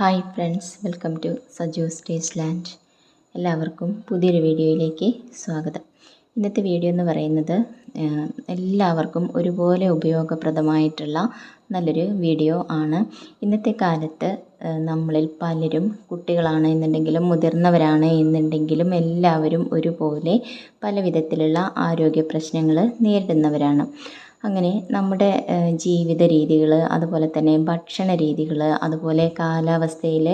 Hi friends welcome to Saju's taste land. എല്ലാവർക്കും പുതിയൊരു വീഡിയോയിലേക്ക് സ്വാഗതം. ഇന്നത്തെ വീഡിയോ എന്ന് പറയുന്നത് എല്ലാവർക്കും ഒരുപോലെ ഉപയോഗപ്രദമായിട്ടുള്ള നല്ലൊരു വീഡിയോ ആണ്. ഇന്നത്തെ കാലത്ത് നമ്മളിൽ പലരും കുട്ടികളാണ് എന്നുണ്ടെങ്കിലും മുതിർന്നവരാണ് എന്നുണ്ടെങ്കിലും എല്ലാവരും ഒരുപോലെ പല വിധത്തിലുള്ള ആരോഗ്യ പ്രശ്നങ്ങൾ നേരിടുന്നവരാണ്. അങ്ങനെ നമ്മുടെ ജീവിത രീതികൾ അതുപോലെ തന്നെ ഭക്ഷണ രീതികൾ അതുപോലെ കാലാവസ്ഥയിൽ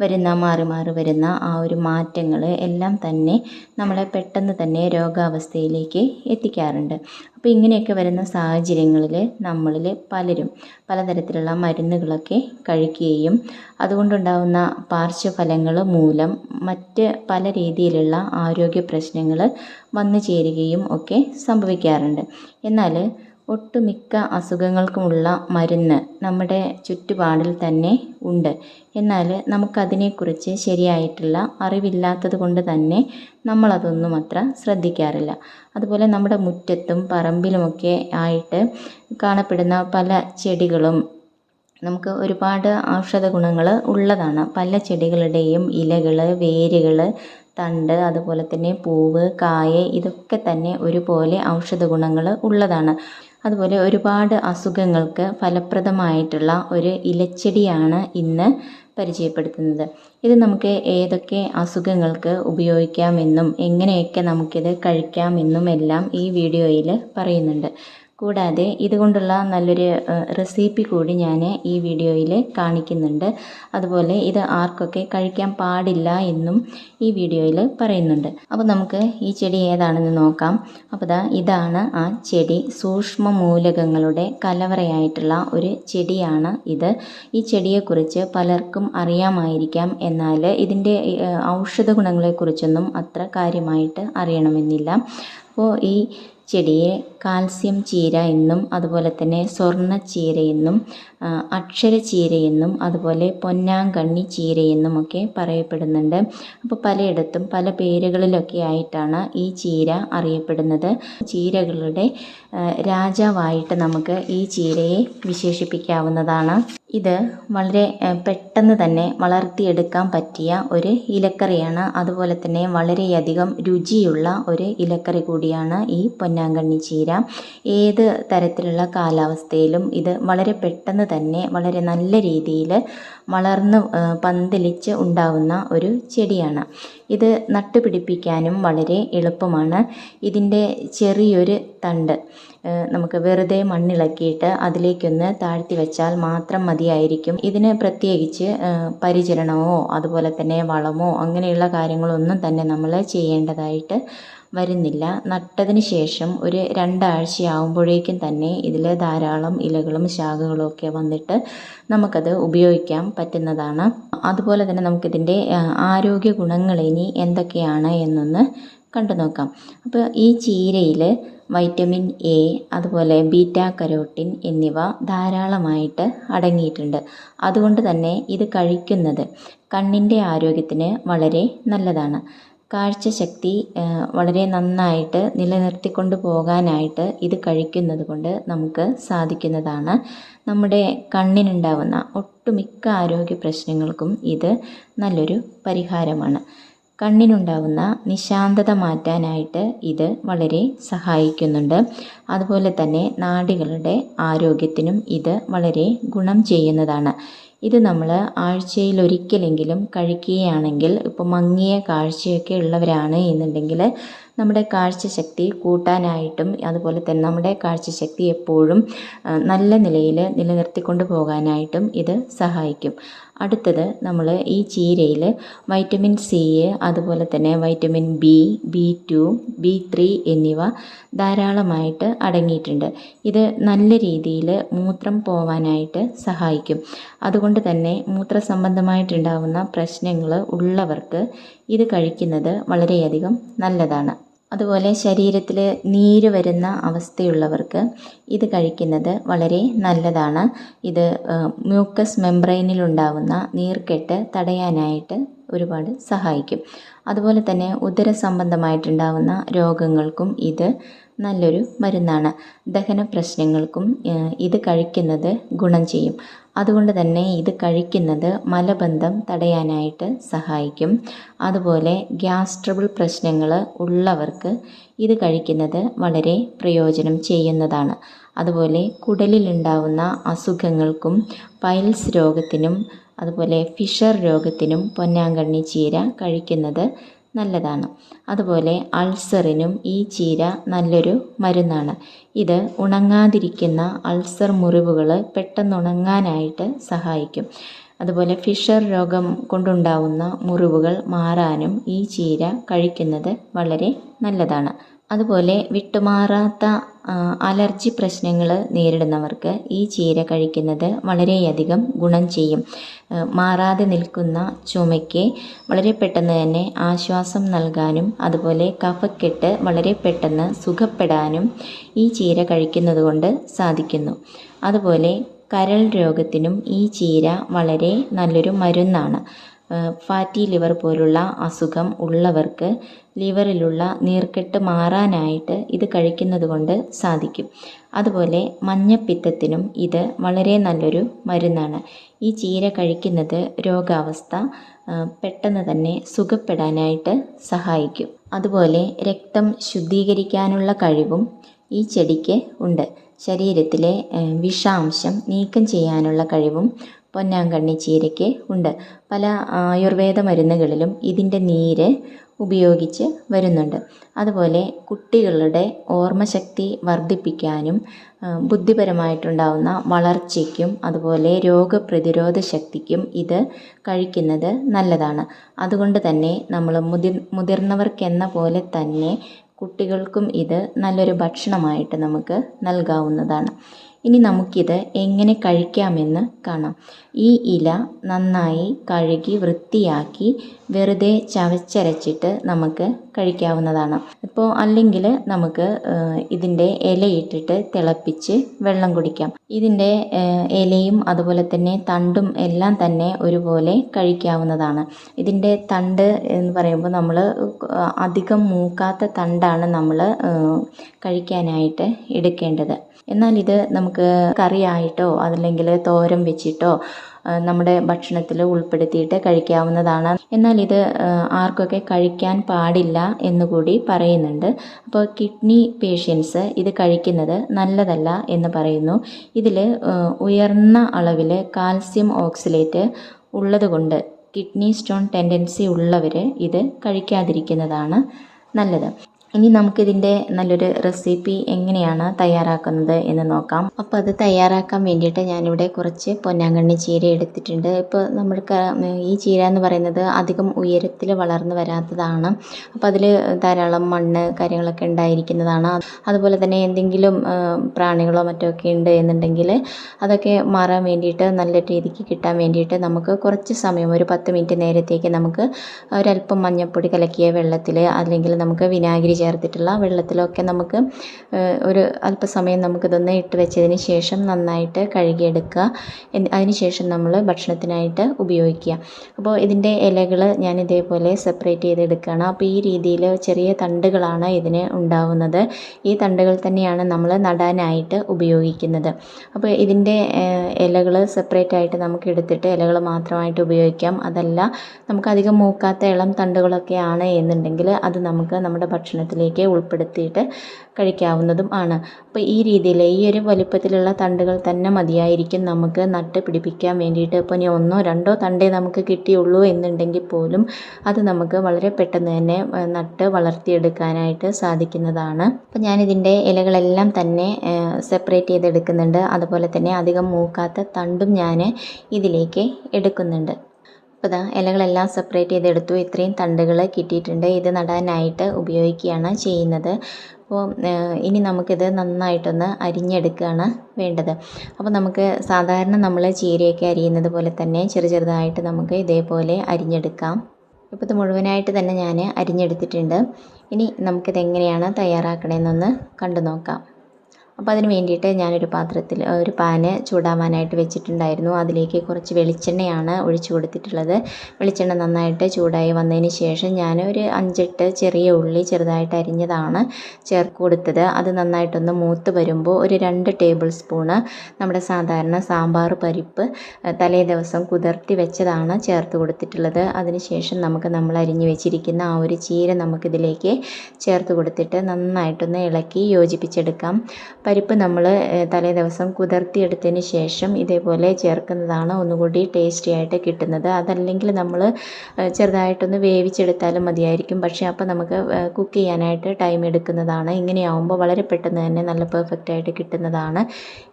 വരുന്ന മാറി മാറി വരുന്ന ആ ഒരു മാറ്റങ്ങൾ എല്ലാം തന്നെ നമ്മളെ പെട്ടെന്ന് തന്നെ രോഗാവസ്ഥയിലേക്ക് എത്തിക്കാറുണ്ട്. അപ്പോൾ ഇങ്ങനെയൊക്കെ വരുന്ന സാഹചര്യങ്ങളിൽ നമ്മളിൽ പലരും പലതരത്തിലുള്ള മരുന്നുകളൊക്കെ കഴിക്കുകയും അതുകൊണ്ടുണ്ടാകുന്ന പാർശ്വഫലങ്ങൾ മൂലം മറ്റ് പല രീതിയിലുള്ള ആരോഗ്യ പ്രശ്നങ്ങൾ വന്നു ചേരുകയും ഒക്കെ സംഭവിക്കാറുണ്ട്. എന്നാൽ ഒട്ടുമിക്ക അസുഖങ്ങൾക്കുമുള്ള മരുന്ന് നമ്മുടെ ചുറ്റുപാടിൽ തന്നെ ഉണ്ട്. എന്നാൽ നമുക്കതിനെക്കുറിച്ച് ശരിയായിട്ടുള്ള അറിവില്ലാത്തത് കൊണ്ട് തന്നെ നമ്മളതൊന്നും അത്ര ശ്രദ്ധിക്കാറില്ല. അതുപോലെ നമ്മുടെ മുറ്റത്തും പറമ്പിലുമൊക്കെ ആയിട്ട് കാണപ്പെടുന്ന പല ചെടികളും നമുക്ക് ഒരുപാട് ഔഷധ ഗുണങ്ങൾ ഉള്ളതാണ്. പല ചെടികളുടെയും ഇലകൾ വേരുകൾ തണ്ട് അതുപോലെ തന്നെ പൂവ് കായ ഇതൊക്കെ തന്നെ ഒരുപോലെ ഔഷധ ഗുണങ്ങൾ ഉള്ളതാണ്. അതുപോലെ ഒരുപാട് അസുഖങ്ങൾക്ക് ഫലപ്രദമായിട്ടുള്ള ഒരു ഇലച്ചെടിയാണ് ഇന്ന് പരിചയപ്പെടുത്തുന്നത്. ഇത് നമുക്ക് ഏതൊക്കെ അസുഖങ്ങൾക്ക് ഉപയോഗിക്കാമെന്നും എങ്ങനെയൊക്കെ നമുക്കിത് കഴിക്കാമെന്നും എല്ലാം ഈ വീഡിയോയിൽ പറയുന്നുണ്ട്. കൂടാതെ ഇതുകൊണ്ടുള്ള നല്ലൊരു റെസിപ്പി കൂടി ഞാൻ ഈ വീഡിയോയിൽ കാണിക്കുന്നുണ്ട്. അതുപോലെ ഇത് ആർക്കൊക്കെ കഴിക്കാൻ പാടില്ല എന്നും ഈ വീഡിയോയിൽ പറയുന്നുണ്ട്. അപ്പോൾ നമുക്ക് ഈ ചെടി ഏതാണെന്ന് നോക്കാം. അപ്പോൾ ദാ ഇതാണ് ആ ചെടി. സൂക്ഷ്മ മൂലകങ്ങളുടെ കലവറയായിട്ടുള്ള ഒരു ചെടിയാണ് ഇത്. ഈ ചെടിയെക്കുറിച്ച് പലർക്കും അറിയാമായിരിക്കാം. എന്നാൽ ഇതിന്റെ ഔഷധ ഗുണങ്ങളെക്കുറിച്ചൊന്നും അത്ര കാര്യമായിട്ട് അറിയണമെന്നില്ല. അപ്പോൾ ഈ ചെടിയെ കാൽസ്യം ചീര എന്നും അതുപോലെ തന്നെ സ്വർണ ചീര എന്നും അക്ഷര ചീര എന്നും അതുപോലെ പൊന്നാങ്കണ്ണി ചീര എന്നും ഒക്കെ പറയപ്പെടുന്നുണ്ട്. അപ്പോൾ പലയിടത്തും പല പേരുകളിലൊക്കെ ആയിട്ടാണ് ഈ ചീര അറിയപ്പെടുന്നത്. ചീരകളുടെ രാജാവായിട്ട് നമുക്ക് ഈ ചീരയെ വിശേഷിപ്പിക്കാവുന്നതാണ്. ഇത് വളരെ പെട്ടെന്ന് തന്നെ വളർത്തിയെടുക്കാൻ പറ്റിയ ഒരു ഇലക്കറിയാണ്. അതുപോലെ തന്നെ വളരെയധികം രുചിയുള്ള ഒരു ഇലക്കറി കൂടിയാണ് ഈ പൊന്നാങ്കണ്ണി ചീര. ഏത് തരത്തിലുള്ള കാലാവസ്ഥയിലും ഇത് വളരെ പെട്ടെന്ന് തന്നെ വളരെ നല്ല രീതിയിൽ വളർന്ന് പന്തലിച്ച് ഉണ്ടാവുന്ന ഒരു ചെടിയാണ്. ഇത് നട്ടുപിടിപ്പിക്കാനും വളരെ എളുപ്പമാണ്. ഇതിന്റെ ചെറിയൊരു തണ്ട് നമുക്ക് വെറുതെ മണ്ണിളക്കിയിട്ട് അതിലേക്കൊന്ന് താഴ്ത്തി വെച്ചാൽ മാത്രം മതിയായിരിക്കും. ഇതിന് പ്രത്യേകിച്ച് പരിചരണമോ അതുപോലെ തന്നെ വളമോ അങ്ങനെയുള്ള കാര്യങ്ങളൊന്നും തന്നെ നമ്മൾ ചെയ്യേണ്ടതായിട്ട് വരുന്നില്ല. നട്ടതിന് ശേഷം ഒരു രണ്ടാഴ്ചയാകുമ്പോഴേക്കും തന്നെ ഇതിൽ ധാരാളം ഇലകളും ശാഖകളും ഒക്കെ വന്നിട്ട് നമുക്കത് ഉപയോഗിക്കാൻ പറ്റുന്നതാണ്. അതുപോലെ തന്നെ നമുക്കിതിന്റെ ആരോഗ്യ ഗുണങ്ങൾ ഇനി എന്തൊക്കെയാണ് എന്നൊന്ന് കണ്ടു നോക്കാം. അപ്പോൾ ഈ ചീരയിൽ വൈറ്റമിൻ എ അതുപോലെ ബീറ്റ കരോട്ടിൻ എന്നിവ ധാരാളമായിട്ട് അടങ്ങിയിട്ടുണ്ട്. അതുകൊണ്ട് തന്നെ ഇത് കഴിക്കുന്നത് കണ്ണിന്റെ ആരോഗ്യത്തിന് വളരെ നല്ലതാണ്. കാഴ്ചശക്തി ശക്തി വളരെ നന്നായിട്ട് നിലനിർത്തിക്കൊണ്ട് പോകാനായിട്ട് ഇത് കഴിക്കുന്നത് കൊണ്ട് നമുക്ക് സാധിക്കുന്നതാണ്. നമ്മുടെ കണ്ണിനുണ്ടാവുന്ന ഒട്ടുമിക്ക ആരോഗ്യ പ്രശ്നങ്ങൾക്കും ഇത് നല്ലൊരു പരിഹാരമാണ്. കണ്ണിനുണ്ടാവുന്ന നിശാന്തത മാറ്റാനായിട്ട് ഇത് വളരെ സഹായിക്കുന്നുണ്ട്. അതുപോലെ തന്നെ നാഡികളുടെ ആരോഗ്യത്തിനും ഇത് വളരെ ഗുണം ചെയ്യുന്നതാണ്. ഇത് നമ്മൾ ആഴ്ചയിൽ ഒരിക്കലെങ്കിലും കഴിക്കുകയാണെങ്കിൽ ഇപ്പോൾ മങ്ങിയ കാഴ്ചയൊക്കെ ഉള്ളവരാണ് എന്നുണ്ടെങ്കിൽ നമ്മുടെ കാഴ്ചശക്തി കൂട്ടാനായിട്ടും അതുപോലെ തന്നെ നമ്മുടെ കാഴ്ചശക്തി എപ്പോഴും നല്ല നിലയിൽ നിലനിർത്തിക്കൊണ്ട് പോകാനായിട്ടും ഇത് സഹായിക്കും. അടുത്തത് നമ്മൾ ഈ ചീരയിൽ വൈറ്റമിൻ സി അതുപോലെ തന്നെ vitamin B B two B three എന്നിവ ധാരാളമായിട്ട് അടങ്ങിയിട്ടുണ്ട്. ഇത് നല്ല രീതിയിൽ മൂത്രം പോവാനായിട്ട് സഹായിക്കും. അതുകൊണ്ട് തന്നെ മൂത്ര സംബന്ധമായിട്ടുണ്ടാകുന്ന പ്രശ്നങ്ങൾ ഉള്ളവർക്ക് ഇത് കഴിക്കുന്നത് വളരെയധികം നല്ലതാണ്. അതുപോലെ ശരീരത്തിൽ നീര് വരുന്ന അവസ്ഥയുള്ളവർക്ക് ഇത് കഴിക്കുന്നത് വളരെ നല്ലതാണ്. ഇത് മ്യൂക്കസ് മെംബ്രെയിനിലുണ്ടാവുന്ന നീർക്കെട്ട് തടയാനായിട്ട് ഒരുപാട് സഹായിക്കും. അതുപോലെ തന്നെ ഉദര സംബന്ധമായിട്ടുണ്ടാവുന്ന രോഗങ്ങൾക്കും ഇത് നല്ലൊരു മരുന്നാണ്. ദഹന പ്രശ്നങ്ങൾക്കും ഇത് കഴിക്കുന്നത് ഗുണം ചെയ്യും. അതുകൊണ്ട് തന്നെ ഇത് കഴിക്കുന്നത് മലബന്ധം തടയാനായിട്ട് സഹായിക്കും. അതുപോലെ ഗ്യാസ് ട്രബിൾ പ്രശ്നങ്ങൾ ഉള്ളവർക്ക് ഇത് കഴിക്കുന്നത് വളരെ പ്രയോജനം ചെയ്യുന്നതാണ്. അതുപോലെ കുടലിലുണ്ടാവുന്ന അസുഖങ്ങൾക്കും പൈൽസ് രോഗത്തിനും അതുപോലെ ഫിഷർ രോഗത്തിനും പൊന്നാങ്കണ്ണി ചീര കഴിക്കുന്നത് നല്ലതാണ്. അതുപോലെ അൾസറിനും ഈ ചീര നല്ലൊരു മരുന്നാണ്. ഇത് ഉണങ്ങാതിരിക്കുന്ന അൾസർ മുറിവുകൾ പെട്ടെന്ന് ഉണങ്ങാനായിട്ട് സഹായിക്കും. അതുപോലെ ഫിഷർ രോഗം കൊണ്ടുണ്ടാവുന്ന മുറിവുകൾ മാറാനും ഈ ചീര കഴിക്കുന്നത് വളരെ നല്ലതാണ്. അതുപോലെ വിട്ടുമാറാത്ത അലർജി പ്രശ്നങ്ങൾ നേരിടുന്നവർക്ക് ഈ ചീര കഴിക്കുന്നത് വളരെയധികം ഗുണം ചെയ്യും. മാറാതെ നിൽക്കുന്ന ചുമയ്ക്ക് വളരെ പെട്ടെന്ന് തന്നെ ആശ്വാസം നൽകാനും അതുപോലെ കഫക്കെട്ട് വളരെ പെട്ടെന്ന് സുഖപ്പെടാനും ഈ ചീര കഴിക്കുന്നത് കൊണ്ട് സാധിക്കുന്നു. അതുപോലെ കരൾ രോഗത്തിനും ഈ ചീര വളരെ നല്ലൊരു മരുന്നാണ്. ഫാറ്റി ലിവർ പോലുള്ള അസുഖം ഉള്ളവർക്ക് ലിവറിലുള്ള നീർക്കെട്ട് മാറാനായിട്ട് ഇത് കഴിക്കുന്നത് കൊണ്ട് സാധിക്കും. അതുപോലെ മഞ്ഞപ്പിത്തത്തിനും ഇത് വളരെ നല്ലൊരു മരുന്നാണ്. ഈ ചീര കഴിക്കുന്നത് രോഗാവസ്ഥ പെട്ടെന്ന് തന്നെ സുഖപ്പെടാനായിട്ട് സഹായിക്കും. അതുപോലെ രക്തം ശുദ്ധീകരിക്കാനുള്ള കഴിവും ഈ ചെടിക്ക് ഉണ്ട്. ശരീരത്തിലെ വിഷാംശം നീക്കം ചെയ്യാനുള്ള കഴിവും പൊന്നാങ്കണ്ണി ചീരയ്ക്ക് ഉണ്ട്. പല ആയുർവേദ മരുന്നുകളിലും ഇതിന്റെ നീര് ഉപയോഗിച്ച് വരുന്നുണ്ട്. അതുപോലെ കുട്ടികളുടെ ഓർമ്മശക്തി വർദ്ധിപ്പിക്കാനും ബുദ്ധിപരമായിട്ടുണ്ടാവുന്ന വളർച്ചയ്ക്കും അതുപോലെ രോഗപ്രതിരോധ ശക്തിക്കും ഇത് കഴിക്കുന്നത് നല്ലതാണ്. അതുകൊണ്ട് തന്നെ നമ്മൾ മുതിർ മുതിർന്നവർക്കെന്ന പോലെ തന്നെ കുട്ടികൾക്കും ഇത് നല്ലൊരു ഭക്ഷണമായിട്ട് നമുക്ക് നൽകാവുന്നതാണ്. ഇനി നമുക്കിത് എങ്ങനെ കഴിക്കാമെന്ന് കാണാം. ഈ ഇല നന്നായി കഴുകി വൃത്തിയാക്കി വെറുതെ ചവച്ചരച്ചിട്ട് നമുക്ക് കഴിക്കാവുന്നതാണ്. ഇപ്പോൾ അല്ലെങ്കിൽ നമുക്ക് ഇതിന്റെ ഇലയിട്ടിട്ട് തിളപ്പിച്ച് വെള്ളം കുടിക്കാം. ഇതിന്റെ ഇലയും അതുപോലെ തന്നെ തണ്ടും എല്ലാം തന്നെ ഒരുപോലെ കഴിക്കാവുന്നതാണ്. ഇതിന്റെ തണ്ട് എന്ന് പറയുമ്പോൾ നമ്മൾ അധികം മൂക്കാത്ത തണ്ടാണ് നമ്മൾ കഴിക്കാനായിട്ട് എടുക്കേണ്ടത്. എന്നാൽ ഇത് നമുക്ക് കറിയായിട്ടോ അതല്ലെങ്കിൽ തോരൻ വെച്ചിട്ടോ നമ്മുടെ ഭക്ഷണത്തിൽ ഉൾപ്പെടുത്തിയിട്ട് കഴിക്കാവുന്നതാണ്. എന്നാൽ ഇത് ആർക്കൊക്കെ കഴിക്കാൻ പാടില്ല എന്നുകൂടി പറയുന്നുണ്ട്. അപ്പോൾ കിഡ്നി പേഷ്യൻസ് ഇത് കഴിക്കുന്നത് നല്ലതല്ല എന്ന് പറയുന്നു. ഇതിൽ ഉയർന്ന അളവിൽ കാൽസ്യം ഓക്സിലേറ്റ് ഉള്ളതുകൊണ്ട് കിഡ്നി സ്റ്റോൺ ടെൻഡൻസി ഉള്ളവർ ഇത് കഴിക്കാതിരിക്കുന്നതാണ് നല്ലത്. ഇനി നമുക്കിതിന്റെ നല്ലൊരു റെസിപ്പി എങ്ങനെയാണ് തയ്യാറാക്കുന്നത് എന്ന് നോക്കാം. അപ്പോൾ അത് തയ്യാറാക്കാൻ വേണ്ടിയിട്ട് ഞാനിവിടെ കുറച്ച് പൊന്നാങ്കണ്ണി ചീര എടുത്തിട്ടുണ്ട്. ഇപ്പോൾ നമ്മൾക്ക് ഈ ചീര എന്ന് പറയുന്നത് അധികം ഉയരത്തിൽ വളർന്നു വരാത്തതാണ്. അപ്പോൾ അതിൽ ധാരാളം മണ്ണ് കാര്യങ്ങളൊക്കെ ഉണ്ടായിരിക്കുന്നതാണ്. അതുപോലെ തന്നെ എന്തെങ്കിലും പ്രാണികളോ മറ്റോ ഒക്കെ ഉണ്ട് എന്നുണ്ടെങ്കിൽ അതൊക്കെ മാറാൻ വേണ്ടിയിട്ട് നല്ല രീതിക്ക് കിട്ടാൻ വേണ്ടിയിട്ട് നമുക്ക് കുറച്ച് സമയം ഒരു പത്ത് മിനിറ്റ് നേരത്തേക്ക് നമുക്ക് ഒരല്പം മഞ്ഞൾപ്പൊടി കലക്കിയ വെള്ളത്തിൽ അല്ലെങ്കിൽ നമുക്ക് വിനാഗിരി ചേർത്തിട്ടുള്ള വെള്ളത്തിലൊക്കെ നമുക്ക് ഒരു അല്പസമയം നമുക്കിതൊന്ന് ഇട്ട് വെച്ചതിന് ശേഷം നന്നായിട്ട് കഴുകിയെടുക്കുക. അതിന് ശേഷം നമ്മൾ ഭക്ഷണത്തിനായിട്ട് ഉപയോഗിക്കുക. അപ്പോൾ ഇതിന്റെ ഇലകൾ ഞാൻ ഇതേപോലെ സെപ്പറേറ്റ് ചെയ്തെടുക്കുകയാണ്. അപ്പോൾ ഈ രീതിയിൽ ചെറിയ തണ്ടുകളാണ് ഇതിന് ഉണ്ടാവുന്നത്. ഈ തണ്ടുകൾ തന്നെയാണ് നമ്മൾ നടാനായിട്ട് ഉപയോഗിക്കുന്നത്. അപ്പോൾ ഇതിന്റെ ഇലകൾ സെപ്പറേറ്റ് ആയിട്ട് നമുക്ക് എടുത്തിട്ട് ഇലകൾ മാത്രമായിട്ട് ഉപയോഗിക്കാം. അതല്ല നമുക്ക് അധികം മൂക്കാത്ത ഇളം തണ്ടുകളൊക്കെ ആണ് എന്നുണ്ടെങ്കിൽ അത് നമുക്ക് നമ്മുടെ ഭക്ഷണത്തിലേക്ക് ഉൾപ്പെടുത്തിയിട്ട് കഴിക്കാവുന്നതും ആണ്. അപ്പോൾ ഈ രീതിയിൽ ഈ ഒരു വലിപ്പത്തിലുള്ള തണ്ടുകൾ തന്നെ മതിയായിരിക്കും നമുക്ക് നട്ട് പിടിപ്പിക്കാൻ വേണ്ടിയിട്ട്. ഇപ്പോൾ ഇനി ഒന്നോ രണ്ടോ തണ്ടേ നമുക്ക് കിട്ടിയുള്ളൂ എന്നുണ്ടെങ്കിൽ പോലും അത് നമുക്ക് വളരെ പെട്ടെന്ന് തന്നെ നട്ട് വളർത്തിയെടുക്കാനായിട്ട് സാധിക്കുന്നതാണ്. അപ്പോൾ ഞാനിതിന്റെ ഇലകളെല്ലാം തന്നെ സെപ്പറേറ്റ് ചെയ്തെടുക്കുന്നുണ്ട്. അതുപോലെ തന്നെ അധികം മൂക്കാത്ത തണ്ടും ഞാൻ ഇതിലേക്ക് എടുക്കുന്നുണ്ട്. അപ്പോൾ ഇതാ ഇലകളെല്ലാം സെപ്പറേറ്റ് ചെയ്തെടുത്തു. ഇത്രയും തണ്ടുകൾ കിട്ടിയിട്ടുണ്ട്. ഇത് നടാനായിട്ട് ഉപയോഗിക്കുകയാണ് ചെയ്യുന്നത്. അപ്പോൾ ഇനി നമുക്കിത് നന്നായിട്ടൊന്ന് അരിഞ്ഞെടുക്കുകയാണ് വേണ്ടത്. അപ്പോൾ നമുക്ക് സാധാരണ നമ്മൾ ചീരയൊക്കെ അരിയുന്നത് പോലെ തന്നെ ചെറു ചെറുതായിട്ട് നമുക്ക് ഇതേപോലെ അരിഞ്ഞെടുക്കാം. ഇപ്പോൾ ഇത് മുഴുവനായിട്ട് തന്നെ ഞാൻ അരിഞ്ഞെടുത്തിട്ടുണ്ട്. ഇനി നമുക്കിത് എങ്ങനെയാണ് തയ്യാറാക്കണമെന്നൊന്ന് കണ്ടു നോക്കാം. അപ്പോൾ അതിന് വേണ്ടിയിട്ട് ഞാനൊരു പാത്രത്തിൽ ഒരു പാന് ചൂടാവാനായിട്ട് വെച്ചിട്ടുണ്ടായിരുന്നു. അതിലേക്ക് കുറച്ച് വെളിച്ചെണ്ണയാണ് ഒഴിച്ചു കൊടുത്തിട്ടുള്ളത്. വെളിച്ചെണ്ണ നന്നായിട്ട് ചൂടായി വന്നതിന് ശേഷം ഞാൻ ഒരു അഞ്ചെട്ട് ചെറിയ ഉള്ളി ചെറുതായിട്ട് അരിഞ്ഞതാണ് ചേർത്ത് കൊടുത്തത്. അത് നന്നായിട്ടൊന്ന് മൂത്ത് വരുമ്പോൾ ഒരു രണ്ട് ടേബിൾ സ്പൂണ് നമ്മുടെ സാധാരണ സാമ്പാർ പരിപ്പ് തലേ ദിവസം കുതിർത്തി വെച്ചതാണ് ചേർത്ത് കൊടുത്തിട്ടുള്ളത്. അതിന് ശേഷം നമുക്ക് നമ്മൾ അരിഞ്ഞു വെച്ചിരിക്കുന്ന ആ ഒരു ചീര നമുക്കിതിലേക്ക് ചേർത്ത് കൊടുത്തിട്ട് നന്നായിട്ടൊന്ന് ഇളക്കി യോജിപ്പിച്ചെടുക്കാം. പരിപ്പ് നമ്മൾ തലേ ദിവസം കുതിർത്തിയെടുത്തതിന് ശേഷം ഇതേപോലെ ചേർക്കുന്നതാണ് ഒന്നുകൂടി ടേസ്റ്റി ആയിട്ട് കിട്ടുന്നത്. അതല്ലെങ്കിൽ നമ്മൾ ചെറുതായിട്ടൊന്ന് വേവിച്ചെടുത്താലും മതിയായിരിക്കും. പക്ഷേ അപ്പോൾ നമുക്ക് കുക്ക് ചെയ്യാനായിട്ട് ടൈം എടുക്കുന്നതാണ്. ഇങ്ങനെയാവുമ്പോൾ വളരെ പെട്ടെന്ന് തന്നെ നല്ല പെർഫെക്റ്റ് ആയിട്ട് കിട്ടുന്നതാണ്.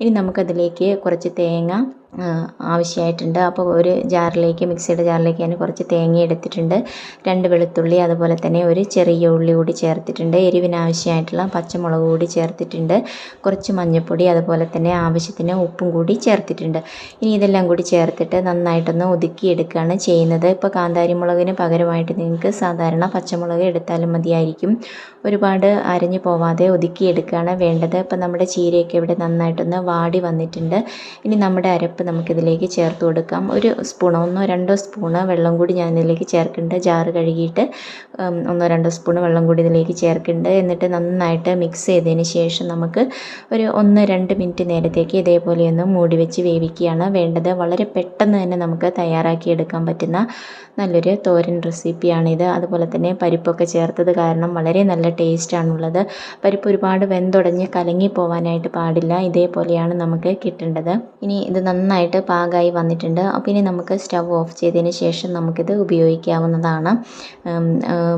ഇനി നമുക്കതിലേക്ക് കുറച്ച് തേങ്ങ ആവശ്യമായിട്ടുണ്ട്. അപ്പോൾ ഒരു ജാറിലേക്ക് മിക്സിയുടെ ജാറിലേക്ക് ഞാൻ കുറച്ച് തേങ്ങ എടുത്തിട്ടുണ്ട്. രണ്ട് വെളുത്തുള്ളി അതുപോലെ തന്നെ ഒരു ചെറിയ ഉള്ളി കൂടി ചേർത്തിട്ടുണ്ട്. എരിവിന് ആവശ്യമായിട്ടുള്ള പച്ചമുളക് കൂടി ചേർത്തിട്ടുണ്ട്. കുറച്ച് മഞ്ഞൾപ്പൊടി അതുപോലെ തന്നെ ആവശ്യത്തിന് ഉപ്പും കൂടി ചേർത്തിട്ടുണ്ട്. ഇനി ഇതെല്ലാം കൂടി ചേർത്തിട്ട് നന്നായിട്ടൊന്ന് ഒതുക്കിയെടുക്കുകയാണ് ചെയ്യുന്നത്. ഇപ്പോൾ കാന്താരി മുളകിന് പകരമായിട്ട് നിങ്ങൾക്ക് സാധാരണ പച്ചമുളക് എടുത്താലും മതിയായിരിക്കും. ഒരുപാട് അരഞ്ഞു പോവാതെ ഒതുക്കിയെടുക്കുകയാണ് വേണ്ടത്. ഇപ്പോൾ നമ്മുടെ ചീരയൊക്കെ ഇവിടെ നന്നായിട്ടൊന്ന് വാടി വന്നിട്ടുണ്ട്. ഇനി നമ്മുടെ അരപ്പ് നമുക്കിതിലേക്ക് ചേർത്ത് കൊടുക്കാം. ഒരു സ്പൂൺ ഒന്നോ രണ്ടോ സ്പൂണ് വെള്ളം കൂടി ഞാൻ ഇതിലേക്ക് ചേർക്കുന്നുണ്ട്. ജാറ് കഴുകിയിട്ട് ഒന്നോ രണ്ടോ സ്പൂണ് വെള്ളം കൂടി ഇതിലേക്ക് ചേർക്കുന്നുണ്ട്. എന്നിട്ട് നന്നായിട്ട് മിക്സ് ചെയ്തതിന് ശേഷം നമുക്ക് ഒരു ഒന്ന് രണ്ട് മിനിറ്റ് നേരത്തേക്ക് ഇതേപോലെ ഒന്ന് മൂടി വെച്ച് വേവിക്കുകയാണ്. വേണ്ടത് വളരെ പെട്ടെന്ന് തന്നെ നമുക്ക് തയ്യാറാക്കിയെടുക്കാൻ പറ്റുന്ന നല്ലൊരു തോരൻ റെസിപ്പിയാണിത് അതുപോലെ തന്നെ പരിപ്പൊക്കെ ചേർത്തത് കാരണം വളരെ നല്ല ടേസ്റ്റാണുള്ളത് പരിപ്പ് ഒരുപാട് വെന്തുടഞ്ഞ് കലങ്ങി പോവാനായിട്ട് പാടില്ല. ഇതേപോലെയാണ് നമുക്ക് കിട്ടേണ്ടത്. ഇനി ഇത് നന്നായിട്ട് പാകമായി വന്നിട്ടുണ്ട്. അപ്പോൾ ഇനി നമുക്ക് സ്റ്റവ് ഓഫ് ചെയ്തതിന് ശേഷം നമുക്കിത് ഉപയോഗിക്കാവുന്നതാണ്.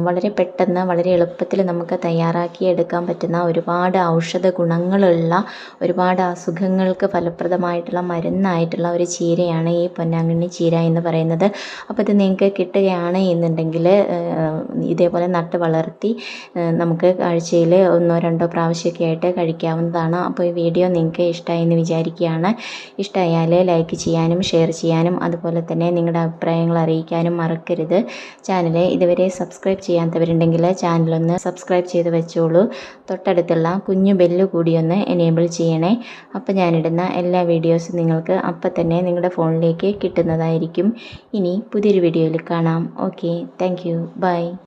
വളരെ പെട്ടെന്ന് വളരെ എളുപ്പത്തിൽ നമുക്ക് തയ്യാറാക്കി എടുക്കാൻ പറ്റുന്ന ഒരുപാട് ഔഷധ ഗുണങ്ങളുള്ള ഒരുപാട് അസുഖങ്ങൾക്ക് ഫലപ്രദമായിട്ടുള്ള മരുന്നായിട്ടുള്ള ഒരു ചീരയാണ് ഈ പൊന്നാങ്കണ്ണി ചീര എന്ന് പറയുന്നത്. അപ്പോൾ ഇത് നിങ്ങൾക്ക് കിട്ടുകയാണ് എന്നുണ്ടെങ്കിൽ ഇതേപോലെ നട്ട് വളർത്തി നമുക്ക് ആഴ്ചയിൽ ഒന്നോ രണ്ടോ പ്രാവശ്യമൊക്കെ ആയിട്ട് കഴിക്കാവുന്നതാണ്. അപ്പോൾ ഈ വീഡിയോ നിങ്ങൾക്ക് ഇഷ്ടമായി എന്ന് വിചാരിക്കുകയാണ്. ഇഷ്ടമായാൽ ലൈക്ക് ചെയ്യാനും ഷെയർ ചെയ്യാനും അതുപോലെ തന്നെ നിങ്ങളുടെ അഭിപ്രായങ്ങൾ അറിയിക്കാനും മറക്കരുത്. ചാനൽ ഇതുവരെ സബ്സ്ക്രൈബ് ചെയ്യാത്തവരുണ്ടെങ്കിൽ ചാനലൊന്ന് സബ്സ്ക്രൈബ് ചെയ്ത് വെച്ചോളൂ. തൊട്ടടുത്തുള്ള കുഞ്ഞു ബെല്ല് കൂടി ഒന്ന് എനേബിൾ ചെയ്യണേ. അപ്പോൾ ഞാനിടുന്ന എല്ലാ വീഡിയോസും നിങ്ങൾക്ക് അപ്പം തന്നെ നിങ്ങളുടെ ഫോണിലേക്ക് കിട്ടുന്നതായിരിക്കും. ഇനി പുതിയൊരു വീഡിയോയിൽ കാണാം. Okay thank bye